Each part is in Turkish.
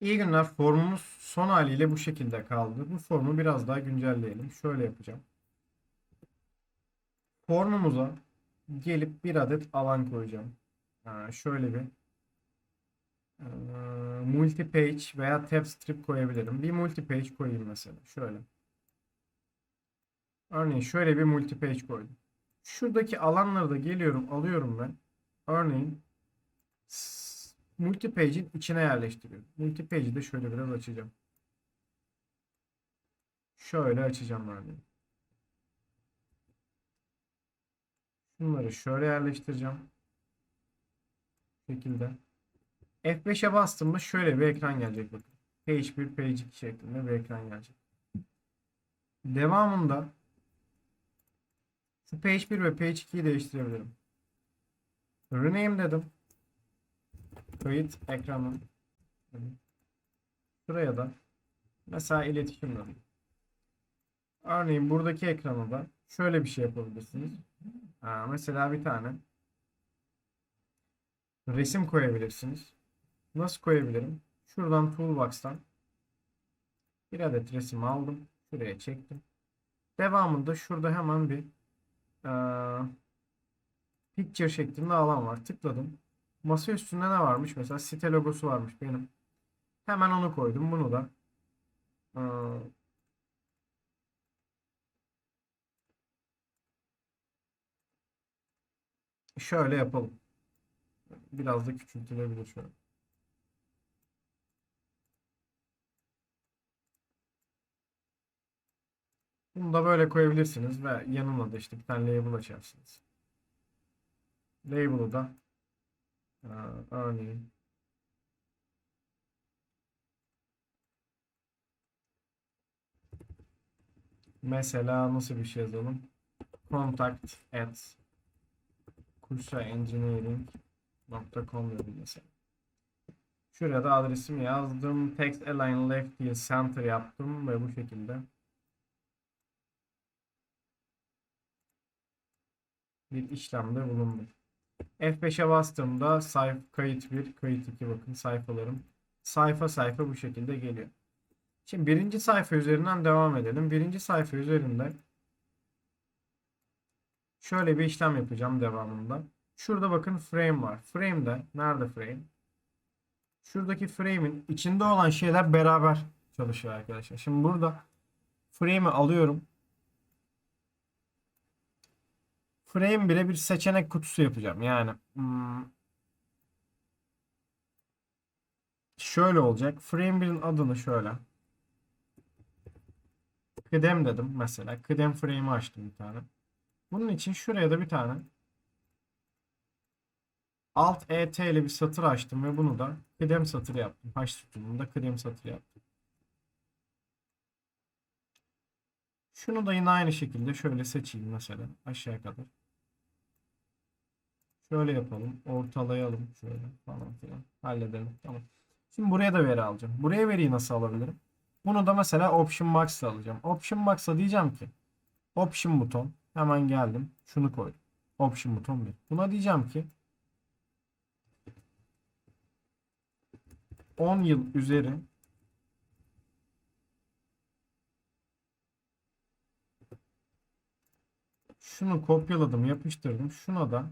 İyi günler. Formumuz son haliyle bu şekilde kaldı. Bu formu biraz daha güncelleyelim. Şöyle yapacağım. Formumuza gelip bir adet alan koyacağım. Ha, şöyle bir eee, multi page veya tab strip koyabilirim. Bir multi page koyayım mesela. Şöyle. Örneğin şöyle bir multi page koydum. Şuradaki alanları da geliyorum, alıyorum ben. Örneğin s- multi page'in içine yerleştiriyorum. Multi page'i de şöyle biraz açacağım. Şöyle açacağım örneğin. Bunları şöyle yerleştireceğim. Şekilde. F5'e bastığımda şöyle bir ekran gelecek bakın. Page 1, page 2 şeklinde bir ekran gelecek. Devamında şu page 1 ve page 2'yi değiştirebilirim. Rename dedim. Kayıt ekranı. Şuraya da mesela iletişim dedim. Örneğin buradaki ekrana da şöyle bir şey yapabilirsiniz. Ha, mesela bir tane resim koyabilirsiniz. Nasıl koyabilirim? Şuradan Toolbox'tan bir adet resim aldım. Şuraya çektim. Devamında şurada hemen bir eee, picture şeklinde alan var. Tıkladım. Masa üstünde ne varmış? Mesela site logosu varmış benim. Hemen onu koydum. Bunu da eee, şöyle yapalım. Biraz da küçültülebilir şöyle. Bunu da böyle koyabilirsiniz ve yanına da işte bir tane label açarsınız. Label'ı da örneğin mesela nasıl bir şey yazalım? Contact at kursaengineering.com dedim mesela. Şuraya da adresimi yazdım. Text align left diye center yaptım ve bu şekilde bir işlemde bulundum. F5'e bastığımda sayfa kayıt 1, kayıt 2 bakın sayfalarım sayfa sayfa bu şekilde geliyor. Şimdi birinci sayfa üzerinden devam edelim. Birinci sayfa üzerinde şöyle bir işlem yapacağım devamında. Şurada bakın frame var. Frame'de nerede frame? Şuradaki frame'in içinde olan şeyler beraber çalışıyor arkadaşlar. Şimdi burada frame'i alıyorum. Frame bile bir seçenek kutusu yapacağım. Yani hmm, şöyle olacak. Frame 1'in adını şöyle. Kıdem dedim mesela. Kıdem frame'i açtım bir tane. Bunun için şuraya da bir tane Alt ET ile bir satır açtım ve bunu da kıdem satırı yaptım. Haş sütununda kıdem satırı yaptım. Şunu da yine aynı şekilde şöyle seçeyim mesela aşağıya kadar. Şöyle yapalım. Ortalayalım şöyle falan filan. Halledelim. Tamam. Şimdi buraya da veri alacağım. Buraya veriyi nasıl alabilirim? Bunu da mesela Option Box'la alacağım. Option Box'a diyeceğim ki Option buton. Hemen geldim. Şunu koydum. Option buton 1. Buna diyeceğim ki 10 yıl üzeri şunu kopyaladım, yapıştırdım. Şuna da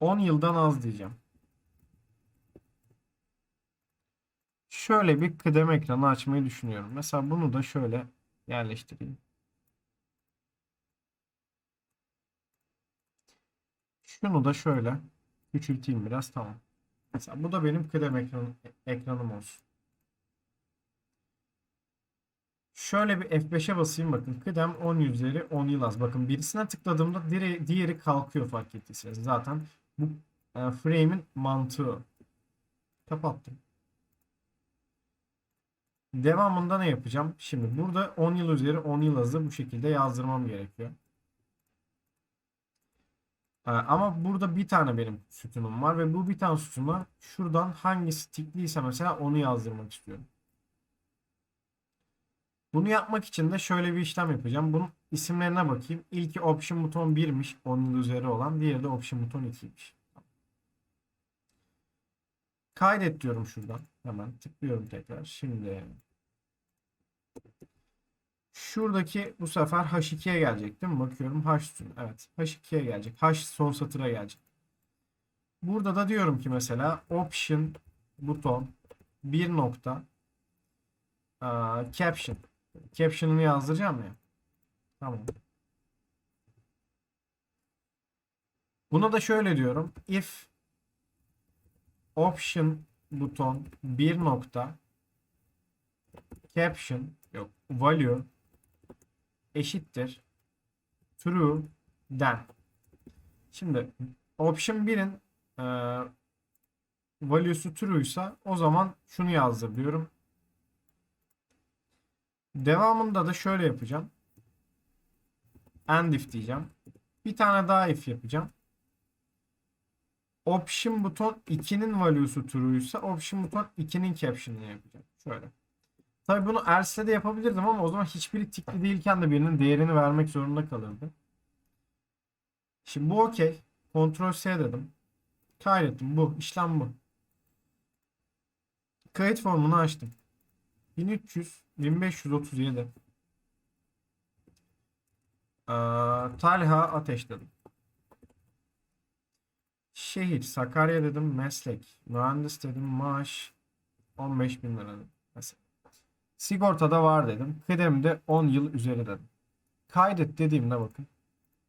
10 yıldan az diyeceğim. Şöyle bir kıdem ekranı açmayı düşünüyorum. Mesela bunu da şöyle yerleştireyim. Şunu da şöyle küçülteyim biraz tamam. Mesela bu da benim kıdem ekranım, olsun. Şöyle bir F5'e basayım bakın. Kıdem 10 üzeri 10 yıl. Bakın birisine tıkladığımda diğeri, diğeri kalkıyor fark ettiyseniz. Zaten bu e, frame'in mantığı. Kapattım. Devamında ne yapacağım? Şimdi burada 10 yıl üzeri 10 yıl bu şekilde yazdırmam gerekiyor. Ee, Ama burada bir tane benim sütunum var ve bu bir tane sütuna şuradan hangisi tikliyse mesela onu yazdırmak istiyorum. Bunu yapmak için de şöyle bir işlem yapacağım. Bunun isimlerine bakayım. İlki option buton 1'miş 10 yıl üzeri olan. Diğeri de option buton 2'ymiş. Kaydet diyorum şuradan. Hemen tıklıyorum tekrar. Şimdi şuradaki bu sefer H2'ye gelecek değil mi? Bakıyorum H üstüne. Evet. H2'ye gelecek. H son satıra gelecek. Burada da diyorum ki mesela option buton bir nokta caption. Caption'ını yazdıracağım ya. Tamam. Buna da şöyle diyorum. If option buton bir nokta caption yok value eşittir true den. Şimdi option 1'in e, value'su true'ysa o zaman şunu yazdır diyorum. Devamında da şöyle yapacağım. End if diyeceğim. Bir tane daha if yapacağım. Option buton 2'nin value'su true'ysa option buton 2'nin caption'ını yapacağım. Şöyle. Tabii bunu else'de de yapabilirdim ama o zaman hiçbiri tikli değilken de birinin değerini vermek zorunda kalırdı. Şimdi bu okey. Ctrl S dedim. Kaydettim. Bu. işlem bu. Kayıt formunu açtım. 1300 1537 ee, Talha Ateş dedim. Şehir Sakarya dedim. Meslek mühendis dedim. Maaş 15 bin lira dedim. Mesela. Sigortada var dedim. Kıdemde 10 yıl üzeri dedim. Kaydet dediğimde bakın.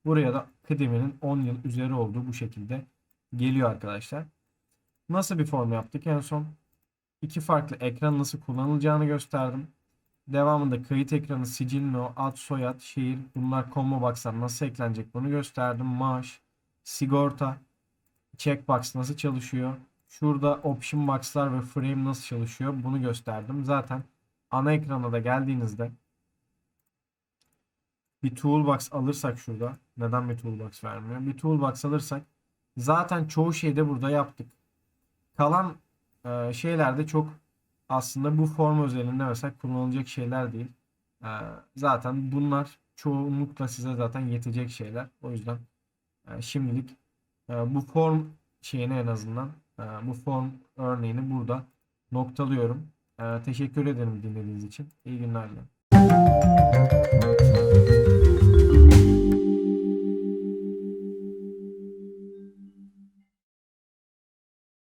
Buraya da kıdeminin 10 yıl üzeri olduğu bu şekilde geliyor arkadaşlar. Nasıl bir form yaptık en son? İki farklı ekran nasıl kullanılacağını gösterdim. Devamında kayıt ekranı, sicil no, ad, soyad, şehir bunlar combo box'lar nasıl eklenecek bunu gösterdim. Maaş, sigorta, checkbox nasıl çalışıyor. Şurada option box'lar ve frame nasıl çalışıyor bunu gösterdim. Zaten ana ekrana da geldiğinizde bir toolbox alırsak şurada neden bir toolbox vermiyor? Bir toolbox alırsak zaten çoğu şeyde burada yaptık. Kalan e, şeylerde çok aslında bu form özelinde mesela kullanılacak şeyler değil. E, zaten bunlar çoğunlukla size zaten yetecek şeyler. O yüzden e, şimdilik e, bu form şeyini en azından e, bu form örneğini burada noktalıyorum. Teşekkür ederim dinlediğiniz için. İyi günler dilerim.